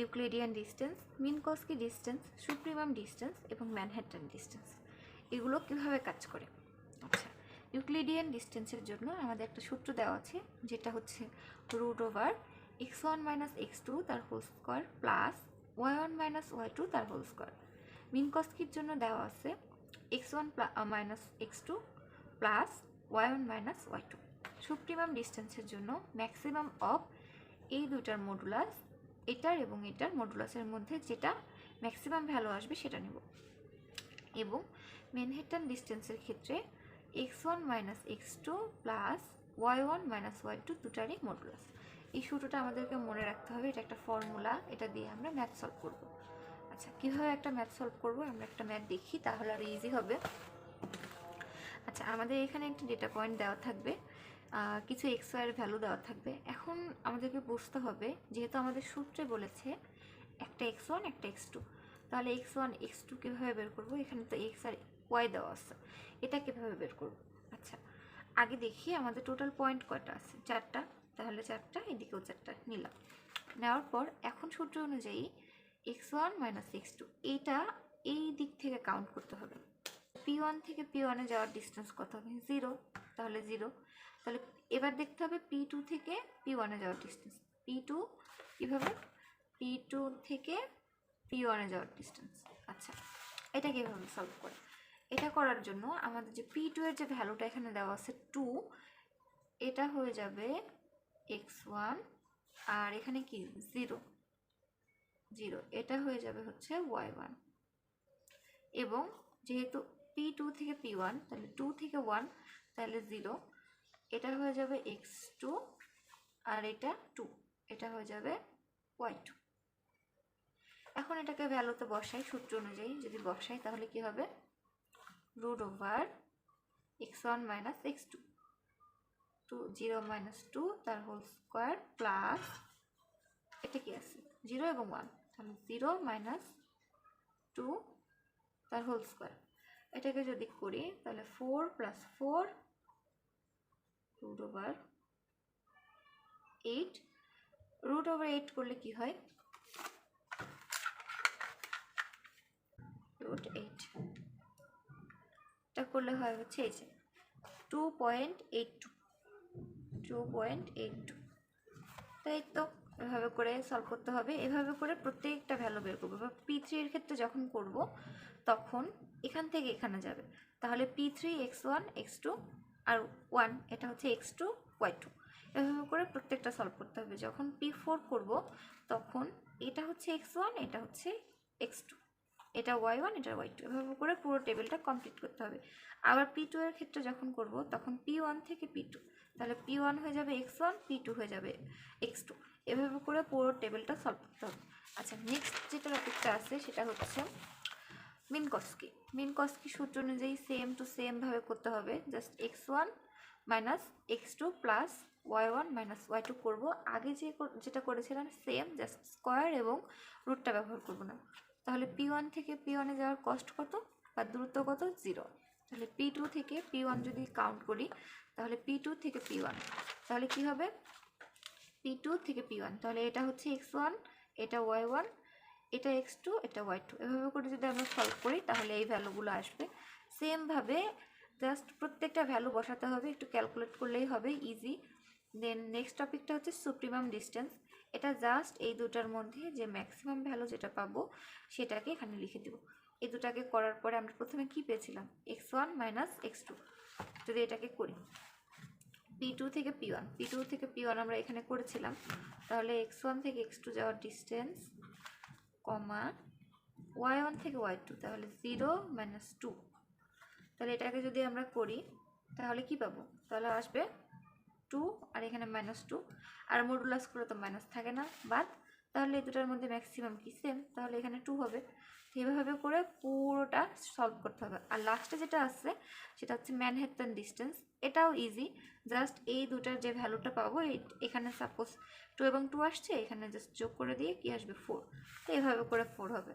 Euclidean distance, Minkowski distance, supremum distance এবং Manhattan distance. এগুলো কীভাবে কাজ করে? আচ্ছা ইউক্লিডিয়ান ডিস্টেন্সের জন্য আমাদের একটা সূত্র দেওয়া আছে, যেটা হচ্ছে root over X one minus X two তার whole square plus Y one minus Y two তার হোল স্কোয়ার। মিনকস্কির জন্য দেওয়া আছে X one minus X two plus Y one minus Y two. Supremum ডিস্টেন্সের জন্য ম্যাক্সিমাম অফ এই দুটার modulus এটার এবং এটার মডুলাসের মধ্যে যেটা ম্যাক্সিমাম ভ্যালু আসবে সেটা নেব। এবং ম্যানহেটন ডিস্টেন্সের ক্ষেত্রে X one minus X two plus Y one minus Y two দুটারই modulus এই সূত্রটা আমাদেরকে মনে রাখতে হবে, এটা একটা ফর্মুলা এটা দিয়ে আমরা ম্যাথ সলভ করব। আচ্ছা কীভাবে একটা ম্যাথ সলভ করব? আমরা একটা ম্যাথ দেখি, তাহলে আর ইজি হবে। আচ্ছা আমাদের এখানে একটি ডেটা পয়েন্ট দেওয়া থাকবে। কিছু এক্সের ভ্যালু দেওয়া থাকবে। এখন আমাদেরকে বুঝতে হবে, যেহেতু আমাদের সূত্রে বলেছে একটা এক্স ওয়ান একটা এক্স টু তাহলে এক্স ওয়ান এক্স টু কীভাবে বের করব? এখানে তো এক্স আর ওয়াই দেওয়া আছে। এটা কীভাবে বের করব? আচ্ছা আগে দেখি আমাদের টোটাল পয়েন্ট কয়টা আছে। চারটা, তাহলে চারটা, এদিকেও চারটা নিলাম। নেওয়ার পর এখন সূত্র অনুযায়ী X one minus X two এইটা এই দিক থেকে কাউন্ট করতে হবে। পি ওয়ান থেকে পি ওয়ানে যাওয়ার ডিস্টেন্স কত হবে? জিরো তাহলে জিরো তাহলে এবার দেখতে হবে পি টু থেকে পি ওয়ানে যাওয়ার ডিস্টেন্স পি টু কীভাবে? পি টু থেকে পি ওয়ানে যাওয়ার ডিস্টেন্স আচ্ছা এটা কীভাবে সলভ করে এটা করার জন্য আমাদের যে পি টু এর যে ভ্যালুটা এখানে দেওয়া আছে টু এটা হয়ে যাবে এক্স ওয়ান আর এখানে কি? জিরো জিরো এটা হয়ে যাবে হচ্ছে ওয়াই ওয়ান এবং যেহেতু পি টু থেকে পি ওয়ান তাহলে টু থেকে ওয়ান তাহলে জিরো। এটা হয়ে যাবে এক্স টু আর এটা টু। এটা হয়ে যাবে ওয়াই টু। এখন এটাকে ভ্যালুতে বসাই সূত্র অনুযায়ী। যদি বসাই তাহলে কি হবে? Root over X one minus X two. Two zero minus two তার হোল স্কোয়ার প্লাস এটা কি আছে? জিরো এবং ওয়ান। তাহলে জিরো মাইনাস টু তার হোল স্কোয়ার। এটাকে যদি করি তাহলে four plus four root over eight root over eight করলে কি হয়? রুট এইট করলে হয় হচ্ছে এই যে two point eight two two point eight two তাই তো এভাবে করে সলভ করতে হবে। এভাবে করে প্রত্যেকটা ভ্যালু বের করব। বা পি থ্রি এর ক্ষেত্রে যখন করব, তখন এখান থেকে এখানে যাবে। তাহলে P three X one X two আর ওয়ান এটা হচ্ছে এক্স টু ওয়াই টু এভাবে করে প্রত্যেকটা সলভ করতে হবে। যখন পি ফোর করব, তখন এটা হচ্ছে এক্স ওয়ান এটা হচ্ছে এক্স টু এটা ওয়াই ওয়ান এটা ওয়াই টু এভাবে করে পুরো টেবিলটা কমপ্লিট করতে হবে। আবার পি টু এর ক্ষেত্রে যখন করব, তখন পি ওয়ান থেকে পি টু তাহলে পি ওয়ান হয়ে যাবে এক্স ওয়ান পি টু হয়ে যাবে এক্স টু এভাবে করে পুরো টেবিলটা সলভ করতে হবে। আচ্ছা নেক্সট যেটা টপিকটা আছে, সেটা হচ্ছে মিনকস্কি। মিনকস্কি সূত্র অনুযায়ী সেম টু সেম ভাবে করতে হবে। Just X one minus X two plus Y one minus Y two করব। আগে যে যেটা করেছিলাম সেম জাস্ট স্কোয়ার এবং রুটটা ব্যবহার করব না। তাহলে পি ওয়ান থেকে পি ওয়ানে যাওয়ার কষ্ট কত বা দূরত্ব কত? জিরো তাহলে পি টু থেকে পি ওয়ান যদি কাউন্ট করি, তাহলে পি টু থেকে পি ওয়ান তাহলে কি হবে? পি টু থেকে পি ওয়ান তাহলে এটা হচ্ছে এক্স ওয়ান এটা ওয়াই ওয়ান এটা এক্স টু এটা ওয়াই টু এভাবে করে যদি আমরা সলভ করি, তাহলে এই ভ্যালুগুলো আসবে। সেমভাবে জাস্ট প্রত্যেকটা ভ্যালু বসাতে হবে, একটু ক্যালকুলেট করলেই হবে ইজি দেন নেক্সট টপিকটা হচ্ছে সুপ্রিমাম ডিস্টেন্স এটা জাস্ট এই দুটার মধ্যে যে ম্যাক্সিমাম ভ্যালু যেটা পাবো, সেটাকে এখানে লিখে দেবো। এই দুটাকে করার পরে আমরা প্রথমে কি পেয়েছিলাম? X one minus X two যদি এটাকে করি। পি টু থেকে পি ওয়ান পি টু থেকে পি ওয়ান আমরা এখানে করেছিলাম। তাহলে এক্স ওয়ান থেকে এক্স টু যাওয়ার ডিস্টেন্স কমা ওয়াই ওয়ান থেকে ওয়াই টু, তাহলে জিরো মাইনাস টু তাহলে এটাকে যদি আমরা করি, তাহলে কি পাবো? তাহলে আসবে টু আর এখানে মাইনাস টু আর মডুলাস করে তো মাইনাস থাকে না, বাদ তাহলে এই দুটার মধ্যে ম্যাক্সিমাম কি সেম তাহলে এখানে টু হবে। এভাবে করে পুরোটা সলভ করতে হবে। আর লাস্টে যেটা আছে, সেটা হচ্ছে ম্যানহেটন ডিস্টেন্স এটাও ইজি জাস্ট এই দুটার যে ভ্যালুটা পাবো এখানে সাপোজ টু এবং টু আসছে, এখানে জাস্ট যোগ করে দিয়ে কি আসবে ফোর তো এভাবে করে ফোর হবে।